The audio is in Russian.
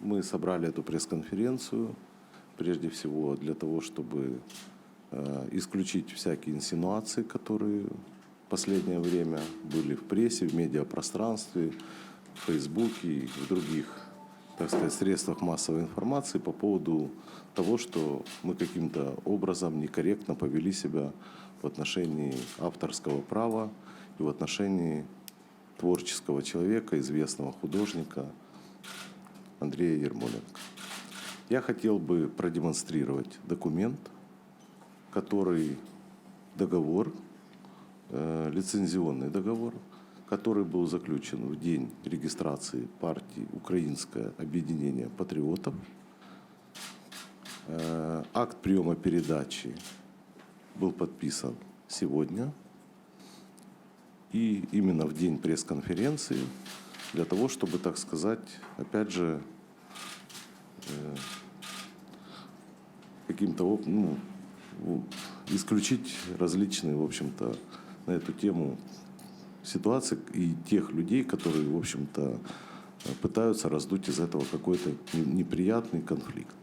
Мы собрали эту пресс-конференцию прежде всего для того, чтобы э, исключить всякие инсинуации, которые в последнее время были в прессе, в медиапространстве, в Фейсбуке и в других, так сказать, средствах массовой информации по поводу того, что мы каким-то образом некорректно повели себя в отношении авторского права и в отношении творческого человека, известного художника Андрея Ермоленко. Я хотел бы продемонстрировать документ, который договор, э, лицензионный договор, который был заключен в день регистрации партии Украинское объединение патриотов. Э, акт приема передачи был подписан сегодня. И именно в день пресс-конференции, для того, чтобы, так сказать, опять же, каким-то оп- ну, исключить различные, в общем-то, на эту тему ситуации и тех людей, которые, в общем-то, э, пытаются раздуть из этого какой-то не- неприятный конфликт.